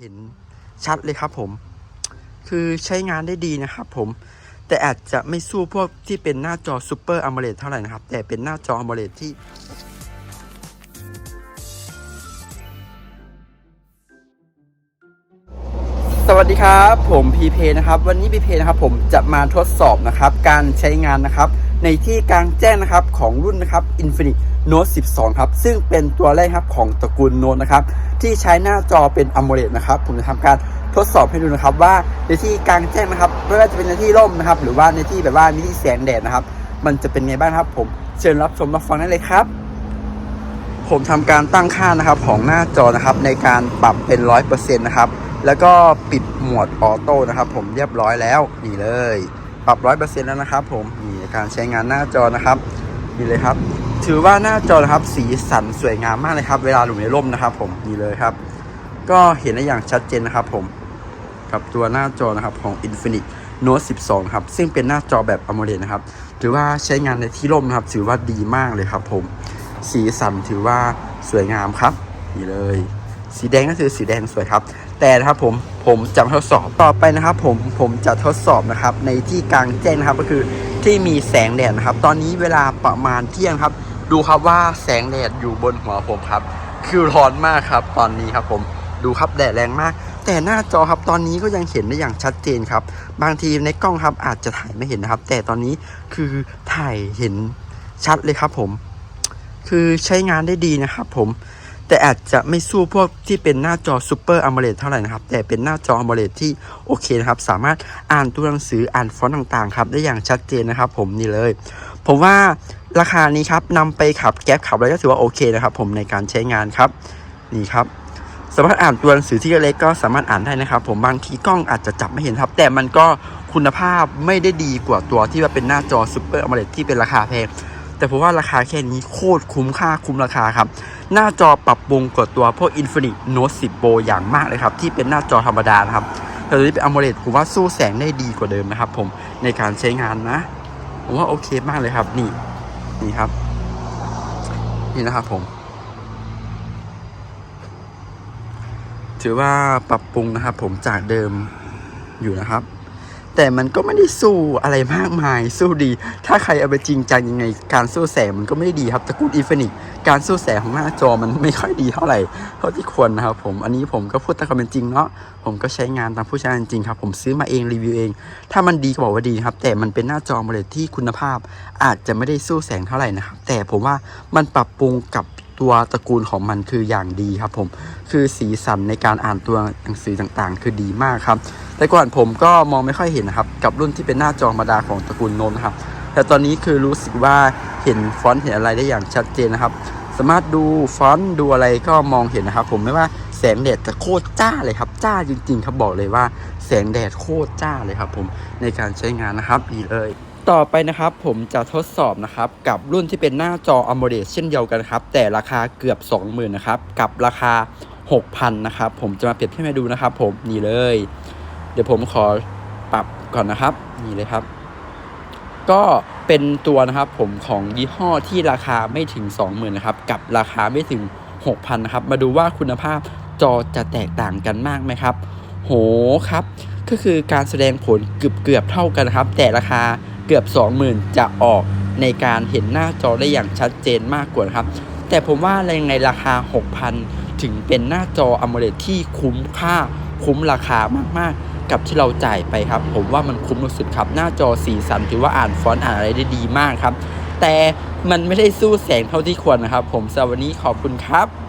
เห็นชัดเลยครับผม คือใช้งานได้ดีนะครับผม แต่อาจจะไม่สู้พวกที่เป็นหน้าจอซูเปอร์อ l ม d เท่าไหร่นะครับ แต่เป็นหน้าจออ l ม d ที่สวัสดีครับ ผมพีเพนะครับ วันนี้พีเพนะครับผมจะมาทดสอบนะครับ การใช้งานนะครับ ในที่กลางแจ้งนะครับของรุ่นนะครับ Infinix Note 12 ครับ ซึ่งเป็นตัวแรกครับของตระกูล Note นะครับ ที่ใช้หน้าจอเป็น AMOLED นะครับ ผมจะทำการทดสอบให้ดูนะครับว่าในที่กลางแจ้งนะครับไม่ว่าจะเป็นในที่ร่มนะครับ หรือว่าในที่แบบว่ามีที่แสงแดดนะครับ มันจะเป็นไงบ้างครับ ผมเชิญรับชมรับฟังได้เลยครับ ผมทำการตั้งค่านะครับของหน้าจอนะครับ ในการปรับเป็น 100%นะครับแล้วก็ปิดโหมดออโต้นะครับ ผมเรียบร้อยแล้วนี่เลย ปรับ 100%แล้วนะครับ ผมนี่น การใช้งานหน้าจอนะครับนี่เลยครับ ถือว่าหน้าจอนะครับ สีสันสวยงามมากเลยครับ เวลาอยู่ในร่มนะครับ ผมนี่เลยครับ ก็เห็นได้อย่างชัดเจนนะครับ ผม กับตัวหน้าจอนะครับของ Infinix Note 12 ครับ ซึ่งเป็นหน้าจอแบบ AMOLED นะครับ ถือว่าใช้งานในที่ร่มนะครับ ถือว่าดีมากเลยครับ ผม สีสันถือว่าสวยงามครับนี่เลย สีแดงก็คือสีแดงสวยครับ แต่นะครับผมผมจะทดสอบต่อไปนะครับ ผมผมจะทดสอบนะครับในที่กลางแจ้งนะครับก็คือที่มีแสงแดดนะครับ ตอนนี้เวลาประมาณเที่ยงครับ ดูครับว่าแสงแดดอยู่บนหัวผมครับ คือร้อนมากครับ ตอนนี้ครับผมดูครับแดดแรงมาก แต่หน้าจอครับตอนนี้ก็ยังเห็นได้อย่างชัดเจนครับ บางทีในกล้องครับอาจจะถ่ายไม่เห็นนะครับ แต่ตอนนี้คือถ่ายเห็นชัดเลยครับผม คือใช้งานได้ดีนะครับผม แต่อาจจะไม่สู้พวกที่เป็นหน้าจอซูเปอร์อ l ม d เท่าไหร่นะครับ แต่เป็นหน้าจออ l ม d ที่โอเคนะครับ สามารถอ่านตัวหนังสืออ่านฟอนต์ต่างๆครับได้อย่างชัดเจนนะครับ ผมนี่เลย ผมว่าราคานี้ครับนำไปขับแก๊ปขับอะไรก็ถือว่าโอเคนะครับ ผมในการใช้งานครับนี่ครับสามารถอ่านตัวหนังสือที่เล็กก็สามารถอ่านได้นะครับ ผมบางทีกล้องอาจจะจับไม่เห็นครับ แต่มันก็คุณภาพไม่ได้ดีกว่าตัวที่ว่าเป็นหน้าจอซูเปอร์อ l ม d ที่เป็นราคาแพง แต่ผมว่าราคาแค่นี้โคตรคุ้มค่าคุ้มราคาครับ หน้าจอปรับปรุงกว่าตัวพวก Infinix Note 10 Pro อย่างมากเลยครับ ที่เป็นหน้าจอธรรมดานะครับแต่ตัวนี้เป็น AMOLED ผมว่าสู้แสงได้ดีกว่าเดิมนะครับ ผมในการใช้งานนะ ผมว่าโอเคมากเลยครับ นี่นี่ครับ นี่นะครับผม ถือว่าปรับปรุงนะครับ ผมจากเดิมอยู่นะครับ แต่มันก็ไม่ได้สู้อะไรมากมายสู้ดี ถ้าใครเอาไปจริงจังยังไง การสู้แสงมันก็ไม่ได้ดีครับตระกูลอีฟินิกการสู้แสงของหน้าจอมันไม่ค่อยดีเท่าไหร่เท่าที่ควรนะครับผมอันนี้ผมก็พูดตามความเป็นจริงเนาะผมก็ใช้งานตามผู้ใช้งานจริงครับ ผมซื้อมาเองรีวิวเอง ถ้ามันดีก็บอกว่าดีครับ แต่มันเป็นหน้าจอมาเลยที่คุณภาพ อาจจะไม่ได้สู้แสงเท่าไหร่นะครับแต่ผมว่ามันปรับปรุงกับ ตัวตระกูลของมันคืออย่างดีครับผมคือสีสันในการอ่านตัวหนังสือต่างๆ คือดีมากครับ แต่ก่อนผมก็มองไม่ค่อยเห็นนะครับ กับรุ่นที่เป็นหน้าจอธรรมดาของตระกูลโนนครับ แต่ตอนนี้คือรู้สึกว่าเห็นฟอนต์เห็นอะไรได้อย่างชัดเจนนะครับ สามารถดูฟอนต์ดูอะไรก็มองเห็นนะครับ ผมไม่ว่าแสงแดดจะโคตรจ้าเลยครับ จ้าจริง ๆ ครับบอกเลยว่า แสงแดดโคตรจ้าเลยครับ ผมในการใช้งานนะครับดีเลย ต่อไปนะครับผมจะทดสอบนะครับกับรุ่นที่เป็นหน้าจอ AMOLED เช่นเดียวกันครับ แต่ราคาเกือบ 20,000นะครับกับราคา 6,000นะครับผมจะมาเปรียบเทียบให้ดูนะครับ ผมนี่เลย เดี๋ยวผมขอปรับก่อนนะครับ นี่เลยครับ ก็เป็นตัวนะครับผมของยี่ห้อที่ราคาไม่ถึง 20,000นะครับกับราคาไม่ถึง 6,000นะครับมาดูว่าคุณภาพจอจะแตกต่างกันมากไหมครับ โหครับ ก็คือการแสดงผลเกือบเกือบเท่ากันนะครับ แต่ราคา เกือบ 20,000 จะออกในการเห็นหน้าจอได้อย่างชัดเจนมากกว่าครับ แต่ผมว่าในในราคา 6,000 ถึงเป็นหน้าจอ AMOLED ที่คุ้มค่าคุ้มราคามากๆกับที่เราจ่ายไปครับ ผมว่ามันคุ้มสุดๆครับ หน้าจอสีสันถือว่าอ่านฟอนต์อ่านอะไรได้ดีมากครับ แต่มันไม่ได้สู้แสงเท่าที่ควรนะครับ ผมสำหรับวันนี้ขอบคุณครับ